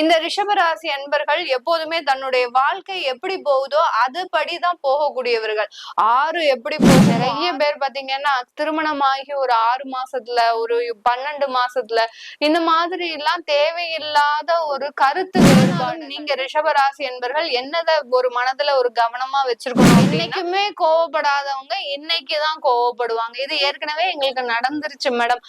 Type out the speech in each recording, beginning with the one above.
இந்த ரிஷபராசி அன்பர்கள் எப்போதுமே தன்னுடைய வாழ்க்கை எப்படி போகுதோ அதுபடிதான் போகக்கூடியவர்கள். ஆறு எப்படி போகும் நிறைய பேர் பாத்தீங்கன்னா திருமணமாகி ஒரு ஆறு மாசத்துல ஒரு பன்னெண்டு மாசத்துல இந்த மாதிரி எல்லாம் தேவையில்லாத ஒரு கருத்து வேறுபாடு நீங்க ரிஷபராசி என்பர்கள் என்னத ஒரு மனதுல ஒரு கவனமா வச்சிருக்கணும் இன்னைக்குமே கோவப்படாதவங்க இன்னைக்குதான் கோவப்படுவாங்க. இது ஏற்கனவே எங்களுக்கு நடந்துருச்சு மேடம்.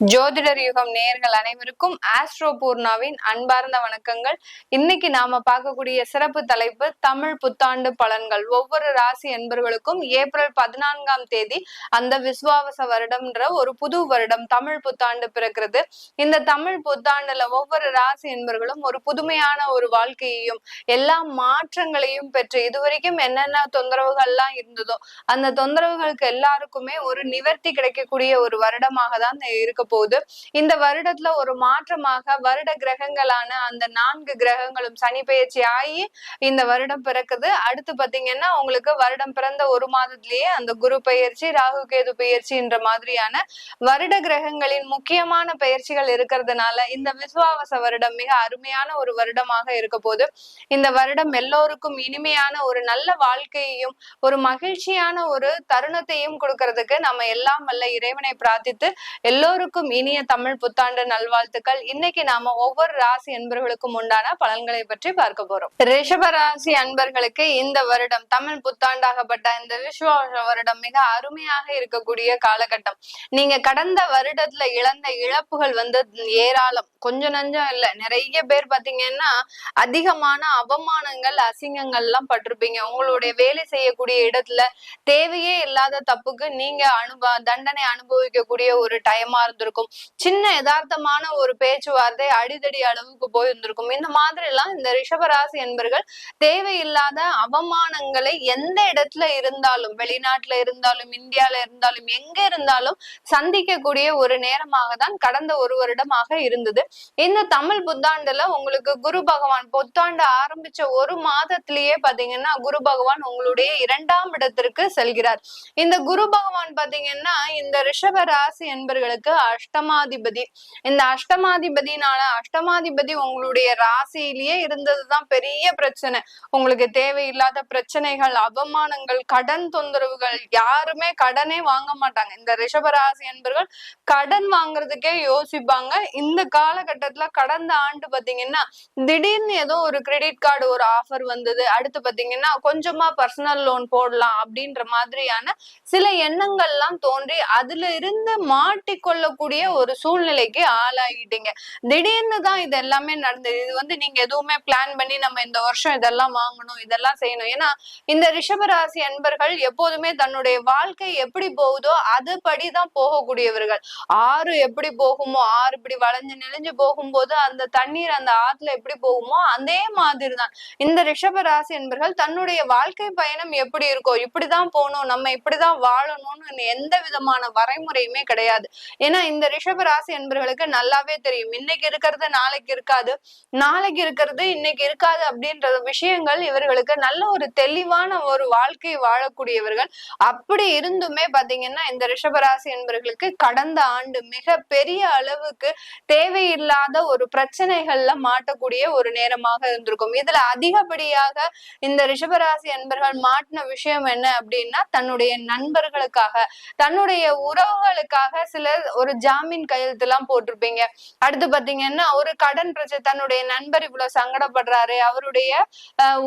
ஜோதிடர் யுகம் நேர்கள் அனைவருக்கும் ஆஸ்ட்ரோ பூர்ணாவின் அன்பார்ந்த வணக்கங்கள். இன்னைக்கு நாம பார்க்கக்கூடிய சிறப்பு தலைப்பு தமிழ் புத்தாண்டு பலன்கள். ஒவ்வொரு ராசி என்பர்களுக்கும் ஏப்ரல் பதினான்காம் தேதி அந்த விஸ்வாவச வருடம்ன்ற ஒரு புது வருடம் தமிழ் புத்தாண்டு பிறக்கிறது. இந்த தமிழ் புத்தாண்டுல ஒவ்வொரு ராசி என்பர்களும் ஒரு புதுமையான ஒரு வாழ்க்கையையும் எல்லா மாற்றங்களையும் பெற்று இதுவரைக்கும் என்னென்ன தொந்தரவுகள்லாம் இருந்ததோ அந்த தொந்தரவுகளுக்கு எல்லாருக்குமே ஒரு நிவர்த்தி கிடைக்கக்கூடிய ஒரு வருடமாக தான் இருக்க போகுது இந்த வருடத்துல ஒரு மாற்றமாக வருட கிரகங்களான அந்த நான்கு கிரகங்களும் சனி பயிற்சி ஆகி இந்த வருடம் பிறக்குது. அடுத்து பாத்தீங்கன்னா உங்களுக்கு வருடம் பிறந்த ஒரு மாதத்திலேயே அந்த குரு பயிற்சி ராகு கேது பயிற்சின்ற மாதிரியான வருட கிரகங்களின் முக்கியமான பயிற்சிகள் இருக்கிறதுனால இந்த விசுவாவச வருடம் மிக அருமையான ஒரு வருடமாக இருக்க போது இந்த வருடம் எல்லோருக்கும் இனிமையான ஒரு நல்ல வாழ்க்கையையும் ஒரு மகிழ்ச்சியான ஒரு தருணத்தையும் கொடுக்கறதுக்கு நம்ம எல்லாம் வல்ல இறைவனை பிரார்த்தித்து எல்லோருக்கும் இனிய தமிழ் புத்தாண்டு நல்வாழ்த்துக்கள். இன்னைக்கு நாம ஒவ்வொரு ராசி அன்பர்களுக்கும் உண்டான பலன்களை பற்றி பார்க்க போறோம். ரிஷப ராசி அன்பர்களுக்கு இந்த வருடம் தமிழ் புத்தாண்டாகப்பட்ட இந்த விஸ்வ வருடம் மிக அருமையாக இருக்கக்கூடிய காலகட்டம். நீங்க கடந்த வருடத்துல இழந்த இழப்புகள் வந்து ஏராளம். கொஞ்சம் நஞ்சம் இல்ல. நிறைய பேர் பாத்தீங்கன்னா அதிகமான அவமானங்கள் அசிங்கங்கள் எல்லாம் பட்டிருப்பீங்க. உங்களுடைய வேலை செய்யக்கூடிய இடத்துல தேவையே இல்லாத தப்புக்கு நீங்க அனுபவ தண்டனை அனுபவிக்கக்கூடிய ஒரு டைமா இருந்திருக்கும். இருந்திருக்கும் சின்ன யதார்த்தமான ஒரு பேச்சுவார்த்தை அடிதடி அளவுக்கு போய் இருந்திருக்கும் இந்த மாதிரி எல்லாம் இந்த ரிஷபராசி என்பர்கள் தேவையில்லாத அவமானங்களை எந்த இடத்துல இருந்தாலும் வெளிநாட்டுல இருந்தாலும் இந்தியால இருந்தாலும் எங்க இருந்தாலும் சந்திக்கக்கூடிய ஒரு நேரமாக தான் கடந்த ஒரு வருடமாக இருந்தது. இந்த தமிழ் புத்தாண்டுல உங்களுக்கு குரு பகவான் புத்தாண்டு ஆரம்பிச்ச ஒரு மாதத்திலேயே பாத்தீங்கன்னா குரு பகவான் உங்களுடைய இரண்டாம் இடத்திற்கு செல்கிறார். இந்த குரு பகவான் பாத்தீங்கன்னா இந்த ரிஷப ராசி என்பர்களுக்கு அஷ்டமாதிபதி. இந்த அஷ்டமாதிபதினால அஷ்டமாதிபதி உங்களுடைய ராசியிலேயே இருந்ததுதான் பெரிய பிரச்சனை. உங்களுக்கு தேவையில்லாத பிரச்சனைகள் அவமானங்கள் கடன் தொந்தரவுகள் யாருமே கடனே வாங்க மாட்டாங்க. இந்த ரிஷபராசி என்பர்கள் கடன் வாங்குறதுக்கே யோசிப்பாங்க. இந்த காலகட்டத்துல கடந்த ஆண்டு பாத்தீங்கன்னா திடீர்னு ஏதோ ஒரு கிரெடிட் கார்டு ஒரு ஆஃபர் வந்தது. அடுத்து பாத்தீங்கன்னா கொஞ்சமா பர்சனல் லோன் போடலாம் அப்படின்ற மாதிரியான சில எண்ணங்கள்லாம் தோன்றி அதுல இருந்து மாட்டிக்கொள்ளக்கூடிய ஒரு சூழ்நிலைக்கு ஆளாகிட்டீங்க திடீர்னு தான் இது எல்லாமே நடந்தது. இது வந்து நீங்க எதுவுமே பிளான் பண்ணி நம்ம இந்த வருஷம் இதெல்லாம் வாங்கணும் இதெல்லாம் செய்யணும். ஏன்னா இந்த ரிஷபராசி அன்பர்கள் எப்போதுமே தன்னுடைய வாழ்க்கை எப்படி போகுதோ அதுபடிதான் போகக்கூடியவர்கள். ஆறு எப்படி போகுமோ ஆறு இப்படி வளைஞ்சு நெளிஞ்சு போகும்போது அந்த தண்ணீர் அந்த ஆத்துல எப்படி போகுமோ அதே மாதிரி தான் இந்த ரிஷபராசி என்பர்கள் தன்னுடைய வாழ்க்கை பயணம் எப்படி இருக்கோ இப்படிதான் போகணும் நம்ம இப்படிதான் வாழணும்னு எந்த விதமான வரைமுறையுமே கிடையாது. ஏன்னா இந்த ரிஷபராசி என்பர்களுக்கு நல்லாவே தெரியும். இன்னைக்கு இருக்கிறது நாளைக்கு இருக்காது. நாளைக்கு இருக்கிறது இன்னைக்கு இருக்காது அப்படின்ற விஷயங்கள் இவர்களுக்கு நல்ல ஒரு தெளிவான ஒரு வாழ்க்கை வாழக்கூடியவர்கள். அப்படி இருந்துமே பாத்தீங்கன்னா இந்த ரிஷபராசி என்பர்களுக்கு கடந்த ஆண்டு மிக பெரிய அளவுக்கு தேவையில்லாத ஒரு பிரச்சனைகள்ல மாட்டக்கூடிய ஒரு நேரமாக இருந்திருக்கும். இதுல அதிகப்படியாக இந்த ரிஷபராசி என்பர்கள் மாட்டின விஷயம் என்ன அப்படின்னா தன்னுடைய நண்பர்களுக்காக தன்னுடைய உறவுகளுக்காக சில ஒரு ஜாமீன் கையெழுத்து எல்லாம் போட்டிருப்பீங்க. அடுத்து பாத்தீங்கன்னா ஒரு கடன் பிரச்சனை தன்னுடைய நண்பர் இவ்வளவு சங்கடப்படுறாரு அவருடைய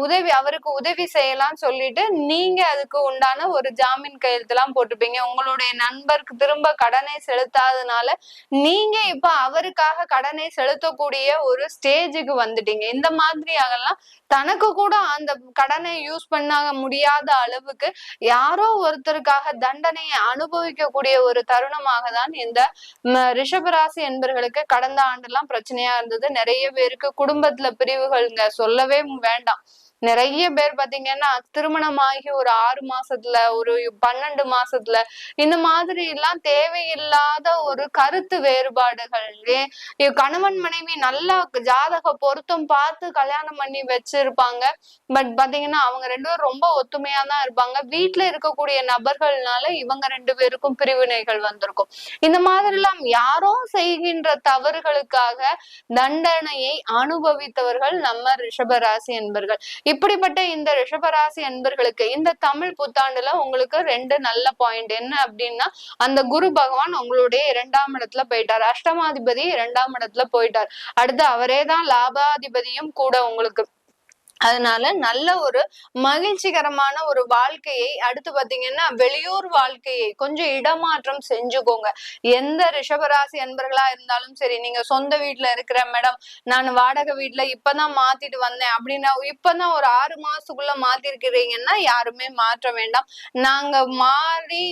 உதவி அவருக்கு உதவி செய்யலாம் சொல்லிட்டு நீங்க அதுக்கு உண்டான ஒரு ஜாமீன் கையெழுத்து எல்லாம் போட்டிருப்பீங்க. உங்களுடைய நண்பருக்கு திரும்ப கடனை செலுத்தாதனால நீங்க இப்ப அவருக்காக கடனை செலுத்தக்கூடிய ஒரு ஸ்டேஜுக்கு வந்துட்டீங்க. இந்த மாதிரியாகலாம் தனக்கு கூட அந்த கடனை யூஸ் பண்ண முடியாத அளவுக்கு யாரோ ஒருத்தருக்காக தண்டனையை அனுபவிக்கக்கூடிய ஒரு தருணமாக தான் இந்த ரிஷபராசி என்பர்களுக்கு கடந்த ஆண்டெல்லாம் பிரச்சனையா இருந்தது. நிறைய பேருக்கு குடும்பத்துல பிரிவுகள்ங்க சொல்லவே வேண்டாம். நிறைய பேர் பாத்தீங்கன்னா திருமணமாகி ஒரு ஆறு மாசத்துல ஒரு பன்னெண்டு மாசத்துல இந்த மாதிரி எல்லாம் தேவையில்லாத ஒரு கருத்து வேறுபாடுகள். கணவன் மனைவி நல்லா ஜாதக பொருத்தம் பார்த்து கல்யாணம் பண்ணி வச்சிருப்பாங்க. பட் பாத்தீங்கன்னா அவங்க ரெண்டு பேரும் ரொம்ப ஒத்துமையா தான் இருப்பாங்க. வீட்டுல இருக்கக்கூடிய நபர்கள்னால இவங்க ரெண்டு பேருக்கும் பிரிவினைகள் வந்திருக்கும். இந்த மாதிரி எல்லாம் யாரோ செய்கின்ற தவறுகளுக்காக தண்டனையை அனுபவித்தவர்கள் நம்ம ரிஷபராசி என்பர்கள். இப்படிப்பட்ட இந்த ரிஷபராசி அன்பர்களுக்கு இந்த தமிழ் புத்தாண்டுல உங்களுக்கு ரெண்டு நல்ல பாயிண்ட் என்ன அப்படின்னா அந்த குரு பகவான் உங்களுடைய இரண்டாம் இடத்துல போயிட்டார். அஷ்டமாதிபதி இரண்டாம் இடத்துல போயிட்டார். அடுத்து அவரே தான் லாபாதிபதியும் கூட உங்களுக்கு அதனால நல்ல ஒரு மகிழ்ச்சிகரமான ஒரு வாழ்க்கையை அடுத்து பாத்தீங்கன்னா வெளியூர் வாழ்க்கையை கொஞ்சம் இடமாற்றம் செஞ்சுக்கோங்க. எந்த ரிஷபராசி அன்பர்களா இருந்தாலும் சரி நீங்க சொந்த வீட்டுல இருக்கிற மேடம் நான் வாடகை வீட்டுல இப்பதான் மாத்திட்டு வந்தேன் அப்படின்னா இப்பதான் ஒரு ஆறு மாசத்துக்குள்ள மாத்திருக்கிறீங்கன்னா யாருமே மாற்ற வேண்டாம். நாங்க மாறி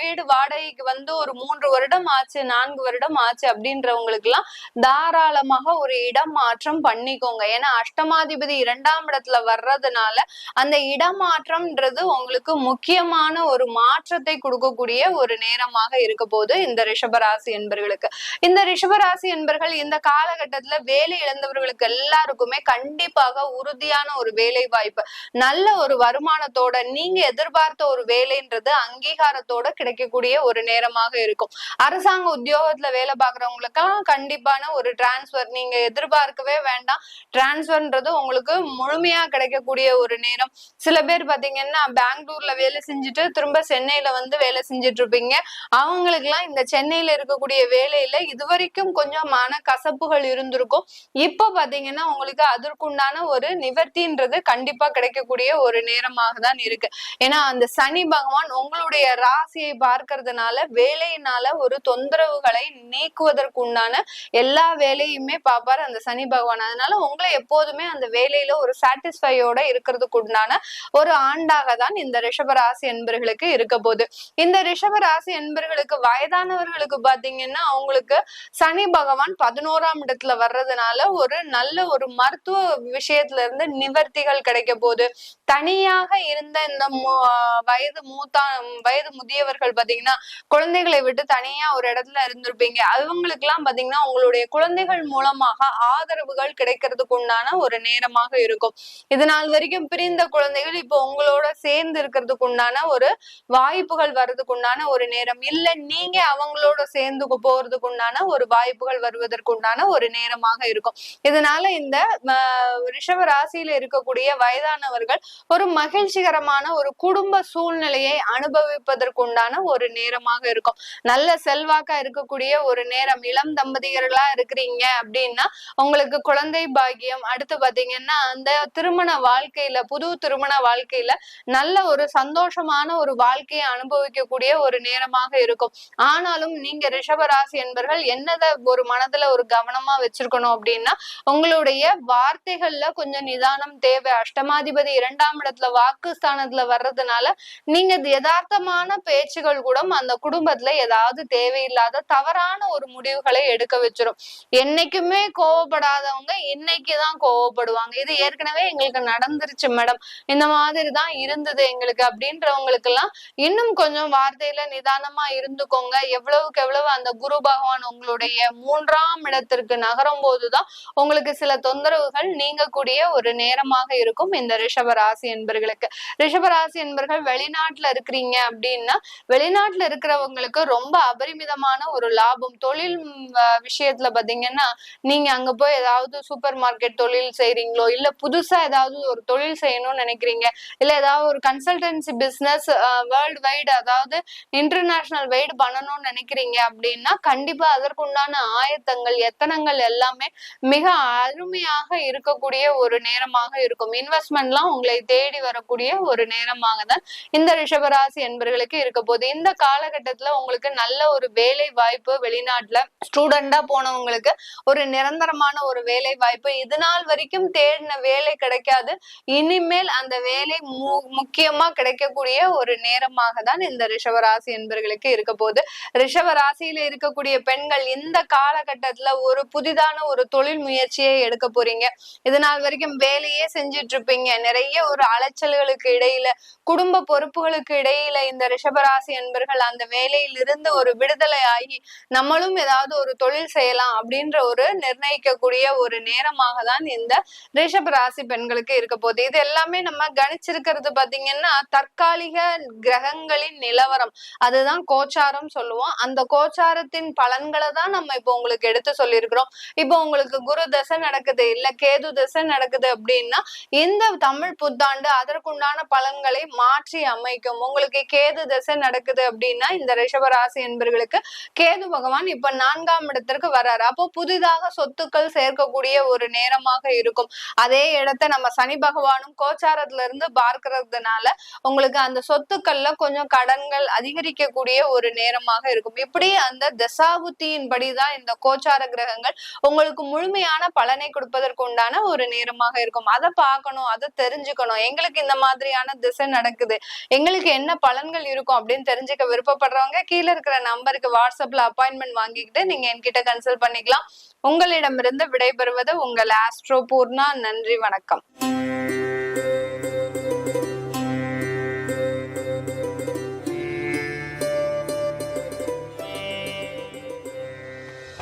வீடு வாடகைக்கு வந்து ஒரு மூன்று வருடம் ஆச்சு நான்கு வருடம் ஆச்சு அப்படின்றவங்களுக்கு எல்லாம் தாராளமாக ஒரு இடம் மாற்றம் பண்ணிக்கோங்க. ஏன்னா அஷ்டமாதிபதி இரண்டாம் இடத்துல வர்றதுனால அந்த இடமாற்றம்ன்றது உங்களுக்கு முக்கியமான ஒரு மாற்றத்தை கொடுக்கக்கூடிய ஒரு நேரமாக இருக்க போது இந்த ரிஷபராசி என்பர்களுக்கு. இந்த ரிஷபராசி என்பர்கள் இந்த காலகட்டத்துல வேலை இழந்தவர்களுக்கு எல்லாருக்குமே கண்டிப்பாக உறுதியான ஒரு வேலை வாய்ப்பு. நல்ல ஒரு வருமானத்தோட நீங்க எதிர்பார்த்த ஒரு வேலைன்றது அங்கீகாரத்தோட கிடைக்கக்கூடிய ஒரு நேரமாக இருக்கும். அரசாங்க உத்தியோகத்துல வேலை பார்க்கறவங்களுக்கெல்லாம் கண்டிப்பான ஒரு டிரான்ஸ்பர் நீங்க எதிர்பார்க்கவே வேண்டாம். டிரான்ஸ்பர்ன்றது உங்களுக்கு முழுமையா கிடைக்கக்கூடிய ஒரு நேரம். சில பேர் பாத்தீங்கன்னா பெங்களூர்ல வேலை செஞ்சுட்டு திரும்ப சென்னையில வந்து வேலை செஞ்சுட்டு இருப்பீங்க. அவங்களுக்கு எல்லாம் இந்த சென்னையில இருக்கக்கூடிய வேலையில இதுவரைக்கும் கொஞ்சம் மன கசப்புகள் இருந்திருக்கும். இப்ப பாத்தீங்கன்னா உங்களுக்கு அதற்குண்டான ஒரு நிவர்த்தின்றது கண்டிப்பா கிடைக்கக்கூடிய ஒரு நேரமாக தான் இருக்கு. ஏன்னா அந்த சனி பகவான் உங்களுடைய ராசியை பார்க்கறதுனால வேலையினால ஒரு தொந்தரவுகளை நீக்குவதற்குண்டான எல்லா வேலையுமே பார்ப்பாரு அந்த சனி பகவான். அதனால உங்களை எப்போதுமே அந்த வேலையில ஒரு சாட்டிஸ்ஃபையோட இருக்கிறதுக்கு உண்டான ஒரு ஆண்டாக தான் இந்த ரிஷபராசி என்பர்களுக்கு இருக்க போகுது. இந்த ரிஷபராசி என்பர்களுக்கு வயதானவர்களுக்கு பாத்தீங்கன்னா அவங்களுக்கு சனி பகவான் பதினோராம் இடத்துல வர்றதுனால ஒரு நல்ல ஒரு மருத்துவ விஷயத்துல இருந்து நிவர்த்திகள் கிடைக்க போகுது. தனியாக இருந்த இந்த வயது மூத்தா வயது முதியவர்கள் பாத்தீங்கன்னா குழந்தைகளை விட்டு தனியா ஒரு இடத்துல இருந்திருப்பீங்க. அவங்களுக்கு எல்லாம் பாத்தீங்கன்னா உங்களுடைய குழந்தைகள் மூலமாக ஆதரவுகள் கிடைக்கிறதுக்கு உண்டான ஒரு நேரமாக இருக்கும். இது நாள் வரைக்கும் பிரிந்த குழந்தைகள் இப்போ உங்களோட சேர்ந்து இருக்கிறதுக்கு உண்டான ஒரு வாய்ப்புகள் வர்றதுக்கு உண்டான ஒரு நேரம். இல்ல நீங்க அவங்களோட சேர்ந்து போறதுக்கு உண்டான ஒரு வாய்ப்புகள் வருவதற்கு உண்டான ஒரு நேரமாக இருக்கும். இதனால இந்த ரிஷப ராசியில இருக்கக்கூடிய வயதானவர்கள் ஒரு மகிழ்ச்சிகரமான ஒரு குடும்ப சூழ்நிலையை அனுபவிப்பதற்கு உண்டான ஒரு நேரமாக இருக்கும். நல்ல செல்வாக்கா இருக்கக்கூடிய ஒரு நேரம். இளம் தம்பதியர்களா இருக்கிறீங்க அப்படின்னா உங்களுக்கு குழந்தை பாக்கியம். அடுத்து பாத்தீங்கன்னா அந்த திருமண வாழ்க்கையில புது திருமண வாழ்க்கையில நல்ல ஒரு சந்தோஷமான ஒரு வாழ்க்கையை அனுபவிக்கக்கூடிய ஒரு நேரமாக இருக்கும். ஆனாலும் நீங்க ரிஷபராசி என்பர்கள் என்னத ஒரு மனதுல ஒரு கவனமா வச்சிருக்கணும் அப்படின்னா உங்களுடைய வார்த்தைகள்ல கொஞ்சம் நிதானம் தேவை. அஷ்டமாதிபதி இரண்டாம் இடத்துல வாக்கு ஸ்தானத்துல வர்றதுனால நீங்க யதார்த்தமான பேச்சுகள் கூட அந்த குடும்பத்துல ஏதாவது தேவையில்லாத தவறான ஒரு முடிவுகளை எடுக்க வச்சிரும். என்னைக்குமே கோவப்படாதவங்க இன்னைக்குதான் கோவப்படுவாங்க. இது ஏற்கனவே எங்களுக்கு நடந்துருச்சு மேடம் இந்த மாதிரி தான் இருந்தது எங்களுக்கு அப்படின்றவங்களுக்கு எல்லாம் இன்னும் கொஞ்சம் வார்த்தையில நிதானமா இருந்துக்கோங்க. எவ்வளவுக்கு எவ்வளவு அந்த குரு பகவான் உங்களுடைய மூன்றாம் இடத்திற்கு நகரும் போதுதான் உங்களுக்கு சில தொந்தரவுகள் நீங்கக்கூடிய ஒரு நேரமாக இருக்கும் இந்த ரிஷப ராசி என்பர்களுக்கு. ரிஷப ராசி என்பர்கள் வெளிநாட்டுல இருக்கிறீங்க அப்படின்னா வெளிநாட்டுல இருக்கிறவங்களுக்கு ரொம்ப அபரிமிதமான ஒரு லாபம். தொழில் விஷயத்துல பாத்தீங்கன்னா நீங்க அங்க போய் ஏதாவது சூப்பர் மார்க்கெட் தொழில் செய்றீங்களோ இல்ல புதுசா ஏதாவது ஒரு தொழில் செய்யணும்னு நினைக்கிறீங்க? இல்ல ஏதாவது ஒரு கன்சல்டன்சி பிசினஸ் வேர்ல்டு வைடு அதாவது இன்டர்நேஷனல் வைடு பண்ணணும்னு நினைக்கிறீங்க அப்படின்னா கண்டிப்பா அதற்குண்டான ஆயத்தங்கள் எத்தனங்கள் எல்லாமே மிக அருமையாக இருக்கக்கூடிய ஒரு நேரமாக இருக்கும். இன்வெஸ்ட்மெண்ட்லாம் உங்களை தேடி வரக்கூடிய ஒரு நேரமாக தான் இந்த ரிஷபராசி என்பர்களுக்கு இருக்க போகுது. இந்த காலகட்டத்துல உங்களுக்கு நல்ல ஒரு வேலை வாய்ப்பு வெளிநாட்டுல ஸ்டூடெண்டா போனவங்களுக்கு ஒரு நிரந்தரமான ஒரு வேலை வாய்ப்பு. இது நாள் வரைக்கும் தேடின வேலை கிடைக்காது. இனிமேல் அந்த வேலை மு- முக்கியமா கிடைக்கக்கூடிய ஒரு நேரமாக தான் இந்த ரிஷபராசி என்பர்களுக்கு இருக்க போகுது. ரிஷவராசியில இருக்கக்கூடிய பெண்கள் இந்த காலகட்டத்துல ஒரு புதிதான ஒரு தொழில் முயற்சியை எடுக்க போறீங்க. இது நாள் வரைக்கும் வேலையே செஞ்சுட்டு இருப்பீங்க நிறைய ஒரு அலைச்சல்களுக்கு இடையில குடும்ப பொறுப்புகளுக்கு இடையில இந்த ரிஷபராசி என்பர்கள் அந்த வேலையிலிருந்து ஒரு விடுதலை ஆகி நம்மளும் ஏதாவது ஒரு தொழில் செய்யலாம் அப்படின்ற ஒரு நிர்ணயிக்கக்கூடிய ஒரு நேரமாக தான் இந்த ரிஷபராசி ராசி பெண்களுக்கு இருக்க போகுது. இது எல்லாமே நம்ம கணிச்சிருக்கிறது பாத்தீங்கன்னா தற்காலிக கிரகங்களின் நிலவரம். அதுதான் கோச்சாரம் சொல்லுவோம். அந்த கோச்சாரத்தின் பலன்களை தான் நம்ம இப்போ உங்களுக்கு எடுத்து சொல்லியிருக்கிறோம். இப்போ உங்களுக்கு குரு தசை நடக்குது இல்ல கேது தசை நடக்குது அப்படின்னா இந்த தமிழ் புத்தாண்டு அதற்குண்டான பலன்களை மாற்றி அமைக்கும். உங்களுக்கு கேது தசை நடக்குது அப்படின்னா இந்த ரிஷபராசி என்பர்களுக்கு கேது பகவான் இப்ப நான்காம் இடத்திற்கு வர்றாரு. அப்போ புதிதாக சொத்துக்கள் சேர்க்கக்கூடிய ஒரு நேரமாக இருக்கும். அதே இடத்த நம்ம சனி பகவானும் கோச்சாரத்துல இருந்து பார்க்கறதுனால உங்களுக்கு அந்த சொத்துக்கள்ல கொஞ்சம் கடன்கள் அதிகரிக்கக்கூடிய ஒரு நேரமாக இருக்கும். இப்படி அந்த தசாபுத்தியின் படிதான் இந்த கோச்சார கிரகங்கள் உங்களுக்கு முழுமையான பலனை கொடுப்பதற்கு உண்டான ஒரு நேரமாக இருக்கும். அதை பார்க்கணும் அதை தெரிஞ்சுக்கணும். எங்களுக்கு இந்த மாதிரியான திசை நடக்குது. எங்களுக்கு என்ன பலன்கள் இருக்கும் அப்படின்னு தெரிஞ்சுக்க விருப்பப்படுறவங்க கீழே இருக்கிற நம்பருக்கு வாட்ஸ்அப்ல அப்பாயின்மெண்ட் வாங்கிக்கிட்டு நீங்க என்கிட்ட கன்சல்ட் பண்ணிக்கலாம். உங்களிடமிருந்து விடைபெறுவது உங்கள் ஆஸ்ட்ரோ பூர்ணா. நன்றி வணக்கம்.